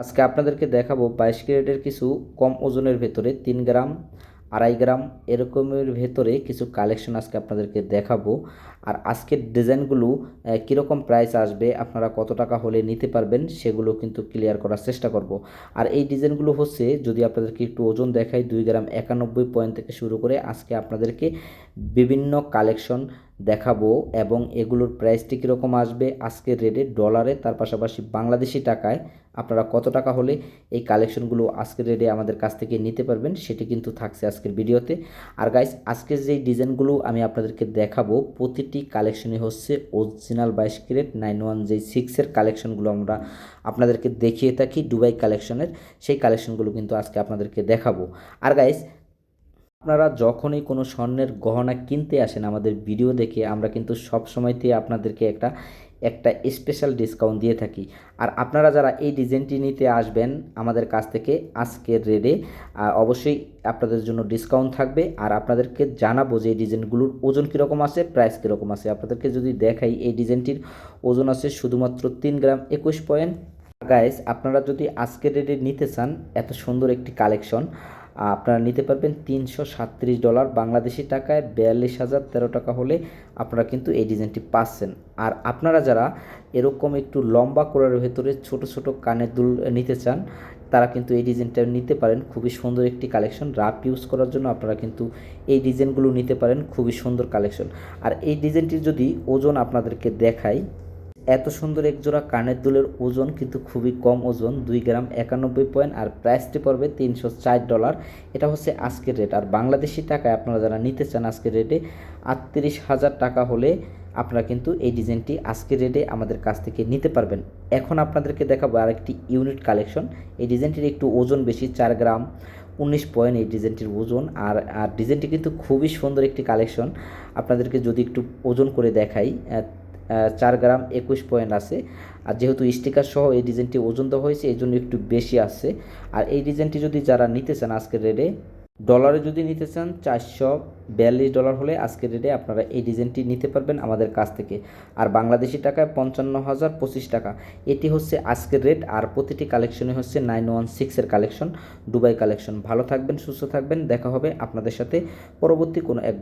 আজকে আপনাদেরকে দেখাবো বাইশ ক্যারেটের কিছু কম ওজনের ভেতরে তিন গ্রাম, আড়াই গ্রাম এরকমের ভেতরে কিছু কালেকশন আজকে আপনাদেরকে দেখাবো। আর আজকের ডিজাইনগুলো কীরকম প্রাইস আসবে, আপনারা কত টাকা হলে নিতে পারবেন, সেগুলো কিন্তু ক্লিয়ার করার চেষ্টা করব। আর এই ডিজাইনগুলো হচ্ছে, যদি আপনাদেরকে একটু ওজন দেখাই, দুই গ্রাম একানব্বই পয়েন্ট থেকে শুরু করে আজকে আপনাদেরকে বিভিন্ন কালেকশন দেখাবো এবং এগুলোর প্রাইসটি কীরকম আসবে? আজকের রেটে ডলারে তার পাশাপাশি বাংলাদেশি টাকায় আপনারা কত টাকা হলে এই কালেকশনগুলো আজকের রেটে আমাদের কাছ থেকে নিতে পারবেন? সেটি কিন্তু থাকছে আজকের ভিডিওতে আর গাইস আজকের যেই ডিজাইনগুলো আমি আপনাদেরকে দেখাবো, প্রতিটি কালেকশনই হচ্ছে অরিজিনাল বাইশ ক্যারেট নাইন ওয়ান যেই সিক্সের কালেকশনগুলো আমরা আপনাদেরকে দেখিয়ে থাকি দুবাই কালেকশনের সেই কালেকশনগুলো কিন্তু আজকে আপনাদেরকে দেখাবো। আর গাইস আপনারা যখনই কোনো স্বর্ণের গহনা কিনতে আসেন আমাদের ভিডিও দেখে, আমরা কিন্তু সব সময়তে আপনাদেরকে একটা একটা স্পেশাল ডিসকাউন্ট দিয়ে থাকি। আর আপনারা যারা এই ডিজাইনটি নিতে আসবেন আমাদের কাছ থেকে আজকের রেডে অবশ্যই আপনাদের জন্য ডিসকাউন্ট থাকবে। আর আপনাদেরকে জানাব যে এই ডিজাইনগুলোর ওজন কীরকম আছে প্রাইস কীরকম আছে। আপনাদেরকে যদি দেখাই এই ডিজাইনটির ওজন আছে শুধুমাত্র তিন গ্রাম একুশ পয়েন্ট গাইস আপনারা যদি আজকের রেটে নিতে চান, এত সুন্দর একটি কালেকশন আপনারা নিতে পারবেন তিনশো সাতত্রিশ ডলার বাংলাদেশি টাকায় বিয়াল্লিশ হাজার তেরো টাকা হলে আপনারা কিন্তু এই ডিজাইনটি পাচ্ছেন। আর আপনারা যারা এরকম একটু লম্বা করার ভেতরে ছোট ছোট কানের দুল নিতে চান, তারা কিন্তু এই ডিজাইনটা নিতে পারেন। খুবই সুন্দর একটি কালেকশন, রাফ ইউজ করার জন্য আপনারা কিন্তু এই ডিজাইনগুলো নিতে পারেন। খুবই সুন্দর কালেকশন। আর এই ডিজাইনটির যদি ওজন আপনাদেরকে দেখাই এত সুন্দর এক জোড়া কানের দুলের ওজন কিন্তু খুবই কম ওজন, দুই গ্রাম একানব্বই পয়েন্ট, আর প্রাইসটি পড়বে তিনশো চার ডলার। এটা হচ্ছে আজকের রেট, আর বাংলাদেশি টাকায় আপনারা যারা নিতে চান আজকের রেটে, আটত্রিশ হাজার টাকা হলে আপনারা কিন্তু এই ডিজাইনটি আজকের রেটে আমাদের কাছ থেকে নিতে পারবেন। এখন আপনাদেরকে দেখাবো আরেকটি ইউনিট কালেকশন। এই ডিজাইনটির একটু ওজন বেশি, চার গ্রাম, উনিশ পয়েন্ট এই ডিজাইনটির ওজন, আর আর ডিজাইনটি কিন্তু খুবই সুন্দর একটি কালেকশন। আপনাদেরকে যদি একটু ওজন করে দেখাই চার গ্রাম একুশ পয়েন্ট আছে। আর যেহেতু স্টিকার সহ এই ডিজাইনটি ওজন দেওয়া হয়েছে, এই জন্য একটু বেশি আসছে আর এই ডিজাইনটি যদি যারা নিতে চান আজকের রেটে ডলারে যদি নিতে চান, চারশো বিয়াল্লিশ ডলার হলে আজকের রেটে আপনারা এই ডিজাইনটি নিতে পারবেন আমাদের কাছ থেকে। আর বাংলাদেশি টাকায় পঞ্চান্ন হাজার পঁচিশ টাকা। এটি হচ্ছে আজকের রেট আর প্রতিটি কালেকশনে হচ্ছে নাইন ওয়ান সিক্সের কালেকশন দুবাই কালেকশন ভালো থাকবেন, সুস্থ থাকবেন, দেখা হবে আপনাদের সাথে। পরবর্তী কোনো এক